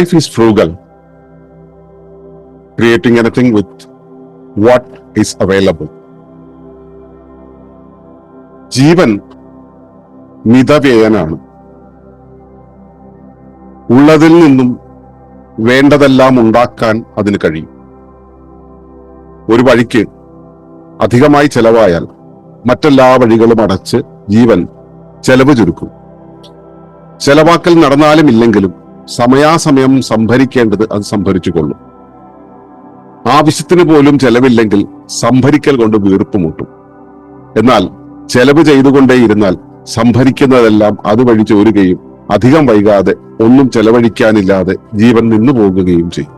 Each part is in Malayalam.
Life is frugal, creating anything with what is available. ജീവൻ മിതവ്യയനാണ് ഉള്ളതിൽ നിന്നും വേണ്ടതെല്ലാം ഉണ്ടാക്കാൻ അതിന് കഴിയും. ഒരു വഴിക്ക് അധികമായി ചെലവായാൽ മറ്റെല്ലാ വഴികളും അടച്ച് ജീവൻ ചെലവ് ചുരുക്കും. ചെലവാക്കൽ നടന്നാലും ഇല്ലെങ്കിലും സമയാസമയം സംഭരിക്കേണ്ടത് അത് സംഭരിച്ചു കൊള്ളും ആവശ്യത്തിന് പോലും ചെലവില്ലെങ്കിൽ സംഭരിക്കൽ കൊണ്ട് വീർപ്പ് മുട്ടും. എന്നാൽ ചെലവ് ചെയ്തുകൊണ്ടേയിരുന്നാൽ സംഭരിക്കുന്നതെല്ലാം അതുവഴി ചോരുകയും അധികം വൈകാതെ ഒന്നും ചെലവഴിക്കാനില്ലാതെ ജീവൻ നിന്നു പോകുകയും ചെയ്യും.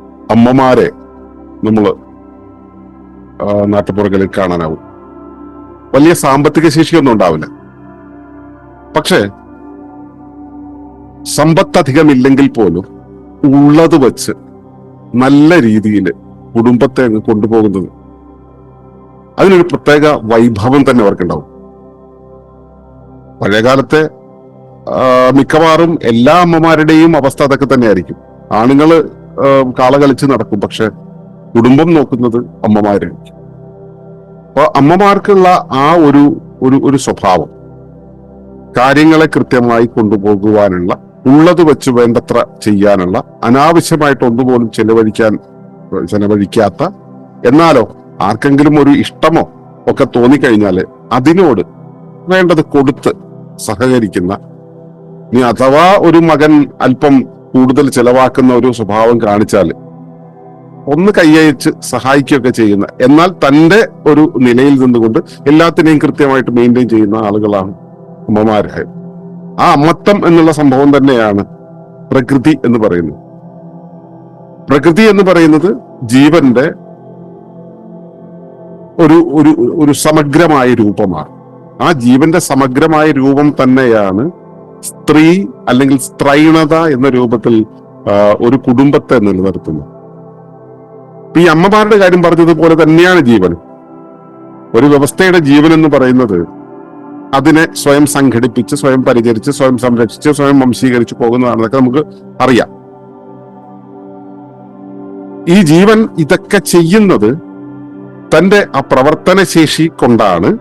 അമ്മമാരെ നമ്മൾ നാട്ടുപുറകളിൽ കാണാനാവും. വലിയ സാമ്പത്തിക ശേഷിയൊന്നും ഉണ്ടാവില്ല. പക്ഷേ സമ്പത്തധികം അധികമില്ലെങ്കിൽ പോലും ഉള്ളത് വച്ച് നല്ല രീതിയിൽ കുടുംബത്തെ അങ്ങ് കൊണ്ടുപോകുന്നത് അതിനൊരു പ്രത്യേക വൈഭവം തന്നെ അവർക്കുണ്ടാവും. പഴയകാലത്തെ മിക്കവാറും എല്ലാ അമ്മമാരുടെയും അവസ്ഥ അതൊക്കെ തന്നെയായിരിക്കും. ആണുങ്ങൾ കാള കളിച്ച് നടക്കും. പക്ഷെ കുടുംബം നോക്കുന്നത് അമ്മമാരായിരിക്കും അപ്പൊ അമ്മമാർക്കുള്ള ആ ഒരു ഒരു ഒരു സ്വഭാവം കാര്യങ്ങളെ കൃത്യമായി കൊണ്ടുപോകുവാനുള്ള ഉള്ളത് വെച്ച് വേണ്ടത്ര ചെയ്യാനുള്ള അനാവശ്യമായിട്ട് ഒന്നുപോലും ചെലവഴിക്കാൻ ചെലവഴിക്കാത്ത എന്നാലോ ആർക്കെങ്കിലും ഒരു ഇഷ്ടമോ ഒക്കെ തോന്നിക്കഴിഞ്ഞാൽ അതിനോട് വേണ്ടത് കൊടുത്ത് സഹകരിക്കുന്ന ഇനി അഥവാ ഒരു മകൻ അല്പം കൂടുതൽ ചെലവാക്കുന്ന ഒരു സ്വഭാവം കാണിച്ചാൽ ഒന്ന് കൈയച്ച് സഹായിക്കുകയൊക്കെ ചെയ്യുന്ന എന്നാൽ തന്റെ ഒരു നിലയിൽ നിന്നുകൊണ്ട് എല്ലാത്തിനെയും കൃത്യമായിട്ട് മെയിന്റെയിൻ ചെയ്യുന്ന ആളുകളാണ് അമ്മമാരായ. ആ അമ്മത്തം എന്നുള്ള സംഭവം തന്നെയാണ് പ്രകൃതി എന്ന് പറയുന്നത്. പ്രകൃതി എന്ന് പറയുന്നത് ജീവന്റെ ഒരു ഒരു ഒരു സമഗ്രമായ രൂപമാണ്. ആ ജീവന്റെ സമഗ്രമായ രൂപം തന്നെയാണ് സ്ത്രീ അല്ലെങ്കിൽ സ്ത്രൈണത എന്ന രൂപത്തിൽ ഒരു കുടുംബത്തെ നിലനിർത്തുന്നു. ഈ അമ്മമാരുടെ കാര്യം പറഞ്ഞതുപോലെ തന്നെയാണ് ജീവൻ. ഒരു വ്യവസ്ഥയുടെ ജീവൻ എന്ന് പറയുന്നത് അതിനെ സ്വയം സംഘടിപ്പിച്ച് സ്വയം പരിചരിച്ച് സ്വയം സംരക്ഷിച്ച് സ്വയം വംശീകരിച്ച് പോകുന്നതാണെന്നൊക്കെ നമുക്ക് അറിയാം. ഈ ജീവൻ ഇതൊക്കെ ചെയ്യുന്നത് തന്റെ ആ പ്രവർത്തന ശേഷി കൊണ്ടാണ്.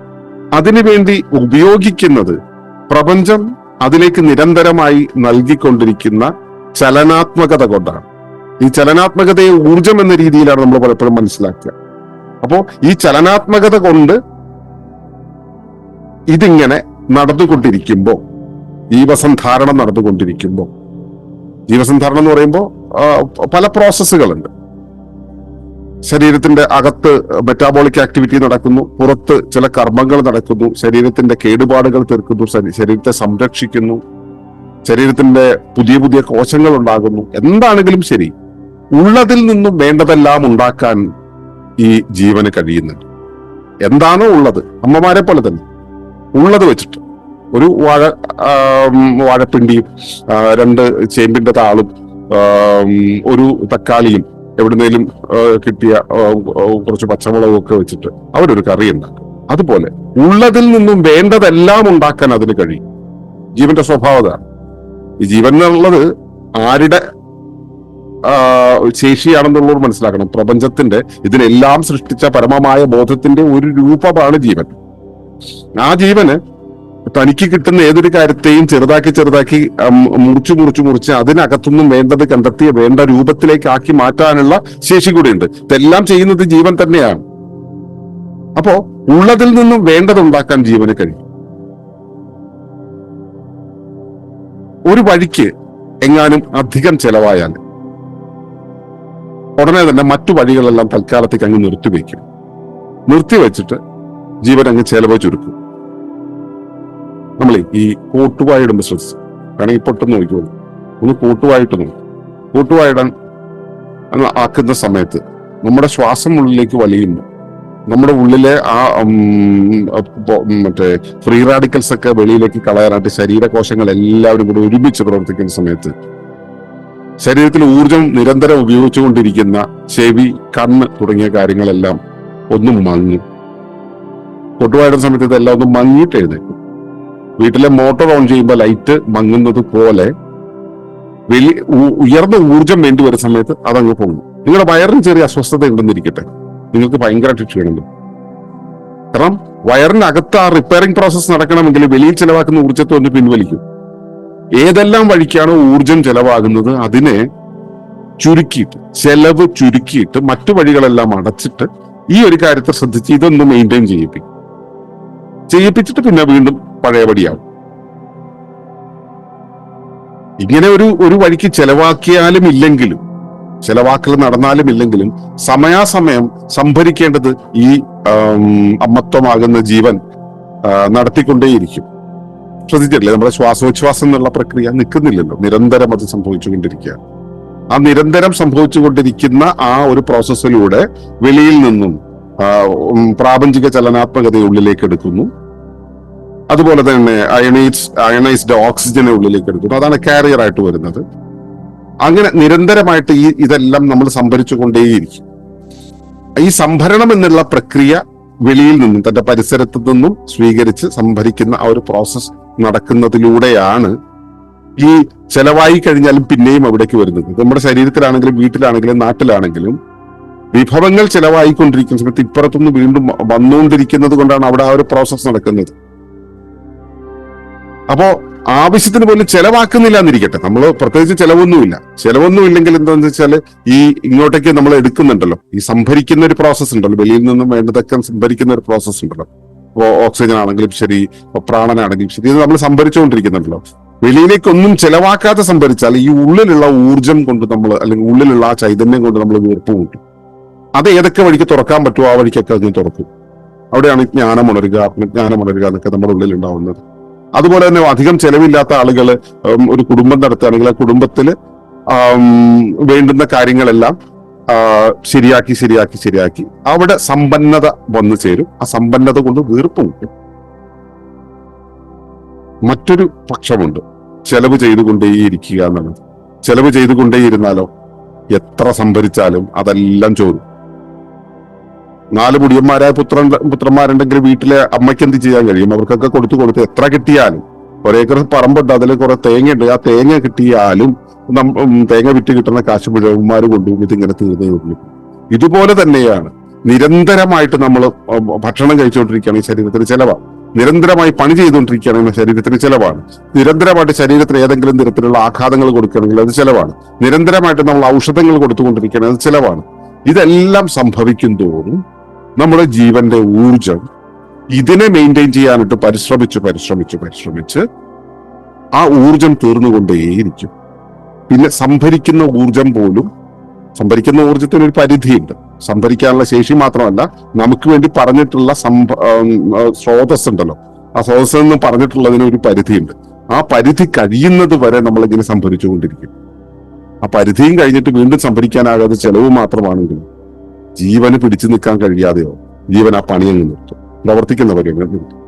അതിനുവേണ്ടി ഉപയോഗിക്കുന്നത് പ്രപഞ്ചം അതിലേക്ക് നിരന്തരമായി നൽകിക്കൊണ്ടിരിക്കുന്ന ചലനാത്മകത കൊണ്ടാണ്. ഈ ചലനാത്മകതയെ ഊർജം എന്ന രീതിയിലാണ് നമ്മൾ പലപ്പോഴും മനസ്സിലാക്കുക. അപ്പോ ഈ ചലനാത്മകത കൊണ്ട് ഇതിങ്ങനെ നടന്നുകൊണ്ടിരിക്കുമ്പോ ജീവസന്ധാരണം നടന്നുകൊണ്ടിരിക്കുമ്പോ ജീവസന്ധാരണം എന്ന് പറയുമ്പോൾ പല പ്രോസസ്സുകളുണ്ട് ശരീരത്തിന്റെ അകത്ത് മെറ്റാബോളിക് ആക്ടിവിറ്റി നടക്കുന്നു. പുറത്ത് ചില കർമ്മങ്ങൾ നടക്കുന്നു. ശരീരത്തിന്റെ കേടുപാടുകൾ തീർക്കുന്നു. ശരീരത്തെ സംരക്ഷിക്കുന്നു. ശരീരത്തിന്റെ പുതിയ പുതിയ കോശങ്ങൾ ഉണ്ടാകുന്നു. എന്താണെങ്കിലും ശരി ഉള്ളതിൽ നിന്നും വേണ്ടതെല്ലാം ഉണ്ടാക്കാൻ ഈ ജീവന് കഴിയുന്നുണ്ട്. എന്താണോ ഉള്ളത്? അമ്മമാരെ പോലെ തന്നെ. ഉള്ളത് വെച്ചിട്ട്. ഒരു വാഴ വാഴപ്പിണ്ടിയും രണ്ട് ചേമ്പിന്റെ താളും ഒരു തക്കാളിയും എവിടുന്നേലും കിട്ടിയ കുറച്ച് പച്ചമുളകൊക്കെ വെച്ചിട്ട് അവരൊരു കറി ഉണ്ടാക്കും. അതുപോലെ ഉള്ളതിൽ നിന്നും വേണ്ടതെല്ലാം ഉണ്ടാക്കാൻ അതിന് കഴിയും. ജീവന്റെ സ്വഭാവത ഈ ജീവൻ എന്നുള്ളത് ആരുടെ ശേഷിയാണെന്നുള്ളവർ മനസ്സിലാക്കണം. പ്രപഞ്ചത്തിന്റെ ഇതിനെല്ലാം സൃഷ്ടിച്ച പരമമായ ബോധത്തിന്റെ ഒരു രൂപമാണ് ജീവൻ. ആ ജീവന് തനിക്ക് കിട്ടുന്ന ഏതൊരു കാര്യത്തെയും ചെറുതാക്കി ചെറുതാക്കി മുറിച്ചു മുറിച്ചു മുറിച്ച് അതിനകത്തുനിന്നും വേണ്ടത് കണ്ടെത്തിയ വേണ്ട രൂപത്തിലേക്ക് ആക്കി മാറ്റാനുള്ള ശേഷി കൂടിയുണ്ട്. ഇതെല്ലാം ചെയ്യുന്നത് ജീവൻ തന്നെയാണ്. അപ്പോ ഉള്ളതിൽ നിന്നും വേണ്ടതുണ്ടാക്കാൻ ജീവന് കഴിയും. ഒരു വഴിക്ക് എങ്ങാനും അധികം ചെലവായാൽ ഉടനെ തന്നെ മറ്റു വഴികളെല്ലാം തൽക്കാലത്തേക്ക് അങ്ങ് നിർത്തിവെക്കും. നിർത്തിവെച്ചിട്ട് ജീവൻ അങ്ങ് ചെലവ് ചുരുക്കും. നമ്മൾ ഈ കോട്ടുവായിടുമ്പോൾ ശ്രദ്ധിച്ചു കാരണം ഈ പൊട്ടെന്ന് നോക്കിക്കോളൂ ഒന്ന് കൂട്ടുവായിട്ട് നോക്കും. കൂട്ടുവായിടാൻ ആക്കുന്ന സമയത്ത് നമ്മുടെ ശ്വാസം ഉള്ളിലേക്ക് വലിയുന്നു നമ്മുടെ ഉള്ളിലെ ആ മറ്റേ ഫ്രീ റാഡിക്കൽസ് ഒക്കെ വെളിയിലേക്ക് കളയാനായിട്ട് ശരീരകോശങ്ങൾ എല്ലാവരും കൂടി ഒരുമിച്ച് പ്രവർത്തിക്കുന്ന സമയത്ത് ശരീരത്തിൽ ഊർജം നിരന്തരം ഉപയോഗിച്ചുകൊണ്ടിരിക്കുന്ന ചെവി കണ്ണ് തുടങ്ങിയ കാര്യങ്ങളെല്ലാം ഒന്നും മങ്ങും. കൊട്ടുവായിടുന്ന സമയത്ത് ഇതെല്ലാം ഒന്ന് മങ്ങിയിട്ട് എഴുന്നേക്കും വീട്ടിലെ മോട്ടോർ ഓൺ ചെയ്യുമ്പോൾ ലൈറ്റ് മങ്ങുന്നത് പോലെ വലിയ ഉയർന്ന ഊർജം വേണ്ടി വരുന്ന സമയത്ത് അതങ്ങ് പോകുന്നു നിങ്ങളുടെ വയറിന് ചെറിയ അസ്വസ്ഥത ഉണ്ടെന്നിരിക്കട്ടെ. നിങ്ങൾക്ക് ഭയങ്കരമായിട്ട് ക്ഷീണം കാരണം വയറിനകത്ത് ആ റിപ്പയറിംഗ് പ്രോസസ്സ് നടക്കണമെങ്കിൽ വെളിയിൽ ചെലവാക്കുന്ന ഊർജത്തെ ഒന്ന് പിൻവലിക്കും. ഏതെല്ലാം വഴിക്കാണോ ഊർജം ചെലവാകുന്നത് അതിനെ ചുരുക്കിയിട്ട് ചെലവ് ചുരുക്കിയിട്ട് മറ്റു വഴികളെല്ലാം അടച്ചിട്ട് ഈ ഒരു കാര്യത്തെ ശ്രദ്ധിച്ച് ഇതൊന്ന് മെയിന്റെയിൻ ചെയ്യിപ്പിക്കും. ചെയ്യിപ്പിച്ചിട്ട് പിന്നെ വീണ്ടും പഴയപടിയാവും ഇങ്ങനെ ഒരു ഒരു വഴിക്ക് ചെലവാക്കിയാലും ഇല്ലെങ്കിലും ചെലവാക്കൽ നടന്നാലും ഇല്ലെങ്കിലും സമയാസമയം സംഭരിക്കേണ്ടത് ഈ അമ്മത്വമാകുന്ന ജീവൻ നടത്തിക്കൊണ്ടേയിരിക്കും. ശ്രദ്ധിച്ചില്ലേ നമ്മുടെ ശ്വാസോച്ഛ്വാസം എന്നുള്ള പ്രക്രിയ നിൽക്കുന്നില്ലല്ലോ. നിരന്തരം അത് സംഭവിച്ചുകൊണ്ടിരിക്കുകയാണ്. ആ നിരന്തരം സംഭവിച്ചുകൊണ്ടിരിക്കുന്ന ആ ഒരു പ്രോസസ്സിലൂടെ വെളിയിൽ നിന്നും പ്രാപഞ്ചിക ചലനാത്മകതയെ ഉള്ളിലേക്ക് എടുക്കുന്നു. അതുപോലെ തന്നെ അയണൈസ് അയണൈസ്ഡ് ഓക്സിജനെ ഉള്ളിലേക്ക് എടുക്കുന്നു. അതാണ് കാരിയർ ആയിട്ട് വരുന്നത്. അങ്ങനെ നിരന്തരമായിട്ട് ഈ ഇതെല്ലാം നമ്മൾ സംഭരിച്ചുകൊണ്ടേയിരിക്കും. ഈ സംഭരണം എന്നുള്ള പ്രക്രിയ വെളിയിൽ നിന്നും തന്റെ പരിസരത്തു നിന്നും സ്വീകരിച്ച് സംഭരിക്കുന്ന ആ ഒരു പ്രോസസ് നടക്കുന്നതിലൂടെയാണ് ഈ ചെലവായി കഴിഞ്ഞാലും പിന്നെയും അവിടേക്ക് വരുന്നത്. നമ്മുടെ ശരീരത്തിലാണെങ്കിലും വീട്ടിലാണെങ്കിലും നാട്ടിലാണെങ്കിലും വിഭവങ്ങൾ ചെലവായിക്കൊണ്ടിരിക്കുന്ന സമയത്ത് ഇപ്പുറത്തുനിന്ന് വീണ്ടും വന്നുകൊണ്ടിരിക്കുന്നത് കൊണ്ടാണ് അവിടെ ആ ഒരു പ്രോസസ് നടക്കുന്നത്. അപ്പോ ആവശ്യത്തിന് പോലും ചെലവാക്കുന്നില്ല എന്നിരിക്കട്ടെ നമ്മൾ പ്രത്യേകിച്ച് ചെലവൊന്നുമില്ല. ചെലവൊന്നും ഇല്ലെങ്കിൽ എന്താണെന്ന് വെച്ചാൽ ഈ ഇങ്ങോട്ടേക്ക് നമ്മൾ എടുക്കുന്നുണ്ടല്ലോ. ഈ സംഭരിക്കുന്ന ഒരു പ്രോസസ്സ് ഉണ്ടല്ലോ. വെളിയിൽ നിന്നും വേണ്ടതൊക്കെ സംഭരിക്കുന്ന ഒരു പ്രോസസ്സ് ഉണ്ടല്ലോ ഓക്സിജൻ ആണെങ്കിലും ശരി പ്രാണനാണെങ്കിലും ശരി ഇത് നമ്മൾ സംഭരിച്ചുകൊണ്ടിരിക്കുന്നുണ്ടല്ലോ. വെളിയിലേക്കൊന്നും ചെലവാക്കാതെ സംഭരിച്ചാൽ ഈ ഉള്ളിലുള്ള ഊർജം കൊണ്ട് നമ്മൾ അല്ലെങ്കിൽ ഉള്ളിലുള്ള ആ ചൈതന്യം കൊണ്ട് നമ്മൾ വീർപ്പ് കൂട്ടും. അത് ഏതൊക്കെ വഴിക്ക് തുറക്കാൻ പറ്റുമോ ആ വഴിക്കൊക്കെ അതിന് തുറക്കും. അവിടെയാണ് ജ്ഞാനം ഉണരുക ആത്മജ്ഞാനം ഉണരുക എന്നൊക്കെ നമ്മുടെ ഉള്ളിൽ ഉണ്ടാവുന്നത്. അതുപോലെ തന്നെ അധികം ചെലവില്ലാത്ത ആളുകൾ ഒരു കുടുംബം നടത്തുകയാണെങ്കിൽ ആ കുടുംബത്തിൽ വേണ്ടുന്ന കാര്യങ്ങളെല്ലാം ശരിയാക്കി ശരിയാക്കി ശരിയാക്കി അവിടെ സമ്പന്നത വന്നു ചേരും. ആ സമ്പന്നത കൊണ്ട് വീർപ്പ് കിട്ടും മറ്റൊരു പക്ഷമുണ്ട്. ചെലവ് ചെയ്തുകൊണ്ടേയിരിക്കുക എന്നുള്ളത്. ചെലവ് ചെയ്തുകൊണ്ടേയിരുന്നാലോ? എത്ര സംഭരിച്ചാലും അതെല്ലാം ചോരും. നാല് മുടിയന്മാരായ പുത്രൻ പുത്രന്മാരുണ്ടെങ്കിൽ വീട്ടിലെ അമ്മയ്ക്ക് എന്ത് ചെയ്യാൻ കഴിയും? അവർക്കൊക്കെ കൊടുത്തു കൊടുത്ത് എത്ര കിട്ടിയാലും. ഒരേക്കർ പറമ്പുണ്ട് അതിൽ കുറെ തേങ്ങയുണ്ട്. ആ തേങ്ങ കിട്ടിയാലും തേങ്ങ വിറ്റ് കിട്ടുന്ന കാശ് മുഴുവന്മാർ കൊണ്ടുപോകും. ഇതിങ്ങനെ തീർന്നേ ഉള്ളൂ. ഇതുപോലെ തന്നെയാണ് നിരന്തരമായിട്ട് നമ്മൾ ഭക്ഷണം കഴിച്ചുകൊണ്ടിരിക്കുകയാണ് ഈ ശരീരത്തിന് ചെലവാണ്. നിരന്തരമായി പണി ചെയ്തുകൊണ്ടിരിക്കുകയാണെങ്കിൽ ശരീരത്തിന് ചെലവാണ്. നിരന്തരമായിട്ട് ശരീരത്തിന് ഏതെങ്കിലും തരത്തിലുള്ള ആഘാതങ്ങൾ കൊടുക്കുകയാണെങ്കിൽ അത് ചെലവാണ്. നിരന്തരമായിട്ട് നമ്മൾ ഔഷധങ്ങൾ കൊടുത്തുകൊണ്ടിരിക്കുകയാണെങ്കിൽ അത് ചെലവാണ്. ഇതെല്ലാം സംഭവിക്കും തോറും നമ്മുടെ ജീവന്റെ ഊർജം ഇതിനെ മെയിന്റെയിൻ ചെയ്യാനായിട്ട് പരിശ്രമിച്ച് പരിശ്രമിച്ച് പരിശ്രമിച്ച് ആ ഊർജം തീർന്നുകൊണ്ടേയിരിക്കും. പിന്നെ സംഭരിക്കുന്ന ഊർജം പോലും സംഭരിക്കുന്ന ഊർജത്തിന് ഒരു പരിധിയുണ്ട്. സംഭരിക്കാനുള്ള ശേഷി മാത്രമല്ല നമുക്ക് വേണ്ടി പറഞ്ഞിട്ടുള്ള സംഭ സ്രോതസ് ഉണ്ടല്ലോ ആ സ്രോതസ്സിൽ നിന്ന് പറഞ്ഞിട്ടുള്ളതിന് ഒരു പരിധിയുണ്ട്. ആ പരിധി കഴിയുന്നത് വരെ നമ്മളിങ്ങനെ സംഭരിച്ചുകൊണ്ടിരിക്കും. ആ പരിധിയും കഴിഞ്ഞിട്ട് വീണ്ടും സംഭരിക്കാനാകാതെ ചെലവ് മാത്രമാണെങ്കിലും ജീവന് പിടിച്ചു നിൽക്കാൻ കഴിയാതെയോ ജീവൻ ആ പണി അങ്ങ് നിർത്തും പ്രവർത്തിക്കുന്നവരെ നിർത്തും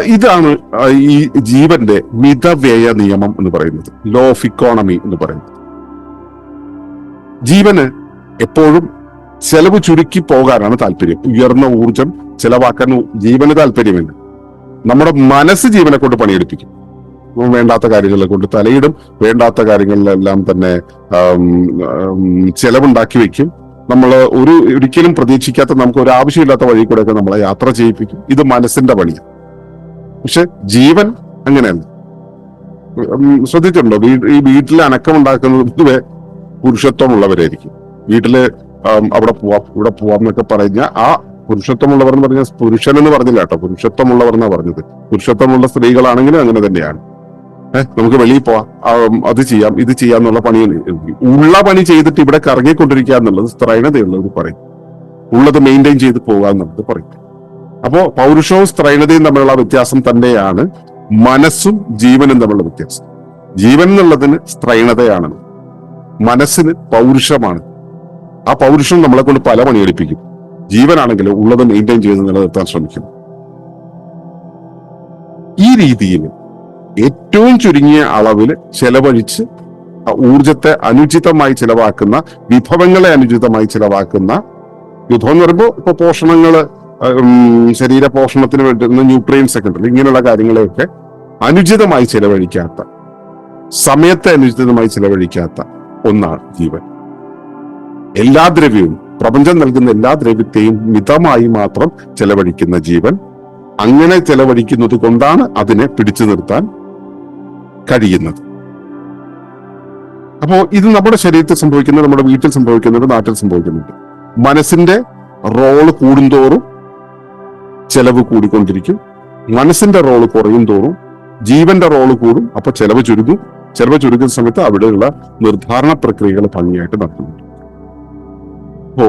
ഇതാണ് ഈ ജീവന്റെ മിതവ്യയ നിയമം എന്ന് പറയുന്നത്. ലോ ഓഫ് ഇക്കോണമി എന്ന് പറയുന്നത്. ജീവന് എപ്പോഴും ചെലവ് ചുരുക്കി പോകാനാണ് താല്പര്യം. ഉയർന്ന ഊർജം ചെലവാക്കാൻ ജീവന് താല്പര്യമില്ല. നമ്മുടെ മനസ്സ് ജീവനെ കൊണ്ട് പണിയെടുപ്പിക്കും. വേണ്ടാത്ത കാര്യങ്ങളെ കൊണ്ട് തലയിടും. വേണ്ടാത്ത കാര്യങ്ങളിലെല്ലാം തന്നെ ചെലവുണ്ടാക്കി വെക്കും. നമ്മൾ ഒരു ഒരിക്കലും പ്രതീക്ഷിക്കാത്ത നമുക്ക് ഒരു ആവശ്യമില്ലാത്ത വഴി കൂടെയൊക്കെ നമ്മളെ യാത്ര ചെയ്യിപ്പിക്കും. ഇത് മനസ്സിന്റെ പണിയാണ് പക്ഷെ ജീവൻ അങ്ങനെയല്ല. ശ്രദ്ധിച്ചിട്ടുണ്ടോ? ഈ വീട്ടിൽ അനക്കം ഉണ്ടാക്കുന്നത് പൊതുവെ പുരുഷത്വമുള്ളവരായിരിക്കും. വീട്ടിൽ അവിടെ പോവാം ഇവിടെ പോവാം എന്നൊക്കെ പറഞ്ഞ ആ പുരുഷത്വമുള്ളവർ എന്ന് പറഞ്ഞാൽ പുരുഷൻ എന്ന് പറഞ്ഞില്ല കേട്ടോ. പുരുഷത്വമുള്ളവർ എന്നാ പറഞ്ഞത്. പുരുഷത്വമുള്ള സ്ത്രീകളാണെങ്കിലും അങ്ങനെ തന്നെയാണ്. ഏഹ് നമുക്ക് വെളിയിൽ പോവാം. അത് ചെയ്യാം ഇത് ചെയ്യാം എന്നുള്ള പണി ഉള്ള പണി ചെയ്തിട്ട് ഇവിടെ കറങ്ങിക്കൊണ്ടിരിക്കുക എന്നുള്ളത് സ്ത്രൈണതയുള്ളത് പറയും. ഉള്ളത് മെയിന്റെയിൻ ചെയ്ത് പോവുക എന്നുള്ളത് പറയും. അപ്പോ പൗരുഷവും സ്ത്രൈണതയും തമ്മിലുള്ള വ്യത്യാസം തന്നെയാണ് മനസ്സും ജീവനും തമ്മിലുള്ള വ്യത്യാസം. ജീവൻ എന്നുള്ളതിന് സ്ത്രൈണതയാണ്. മനസ്സിന് പൗരുഷമാണ്. ആ പൗരുഷം നമ്മളെ കൊണ്ട് പല പണിയെടുപ്പിക്കും ജീവനാണെങ്കിൽ ഉള്ളത് മെയിന്റെയിൻ ചെയ്ത് നിലനിർത്താൻ ശ്രമിക്കും. ഈ രീതിയിൽ ഏറ്റവും ചുരുങ്ങിയ അളവിൽ ചെലവഴിച്ച് ഊർജത്തെ അനുചിതമായി ചിലവാക്കുന്ന വിഭവങ്ങളെ അനുചിതമായി ചിലവാക്കുന്ന വിഭവം എന്ന് പറയുമ്പോൾ ഇപ്പൊ പോഷണങ്ങൾ ശരീര പോഷണത്തിന് വേണ്ടുന്ന ന്യൂട്രിയൻസ് ഒക്കെ ഉണ്ടല്ലോ ഇങ്ങനെയുള്ള കാര്യങ്ങളെയൊക്കെ അനുചിതമായി ചിലവഴിക്കാത്ത സമയത്തെ അനുചിതമായി ചിലവഴിക്കാത്ത ഒന്നാണ് ജീവൻ. എല്ലാ ദ്രവ്യവും പ്രപഞ്ചം നൽകുന്ന എല്ലാ ദ്രവ്യത്തെയും മിതമായി മാത്രം ചെലവഴിക്കുന്ന ജീവൻ അങ്ങനെ ചെലവഴിക്കുന്നത് കൊണ്ടാണ് അതിനെ പിടിച്ചു നിർത്താൻ കഴിയുന്നത്. അപ്പോൾ ഇത് നമ്മുടെ ശരീരത്തിൽ സംഭവിക്കുന്നത് നമ്മുടെ വീട്ടിൽ സംഭവിക്കുന്നുണ്ട് നാട്ടിൽ സംഭവിക്കുന്നുണ്ട്. മനസ്സിന്റെ റോൾ കൂടുന്തോറും ചെലവ് കൂടിക്കൊണ്ടിരിക്കും. മനസ്സിന്റെ റോൾ കുറയും തോറും ജീവന്റെ റോൾ കൂടും. അപ്പൊ ചെലവ് ചുരുങ്ങും. ചെലവ് ചുരുക്കുന്ന സമയത്ത് അവിടെയുള്ള നിർദ്ധാരണ പ്രക്രിയകൾ ഭംഗിയായിട്ട് നടക്കുന്നുണ്ട് അപ്പോ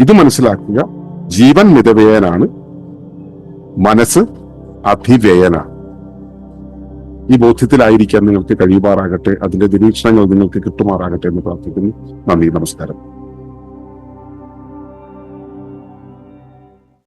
ഇത് മനസ്സിലാക്കുക ജീവൻ മിതവ്യയനാണ് മനസ്സ് അതിവ്യയനാണ് ഈ ബോധ്യത്തിലായിരിക്കാൻ നിങ്ങൾക്ക് കഴിയുമാറാകട്ടെ അതിന്റെ നിരീക്ഷണങ്ങൾ നിങ്ങൾക്ക് കിട്ടുമാറാകട്ടെ എന്ന് പ്രാർത്ഥിക്കുന്നു. നന്ദി നമസ്കാരം.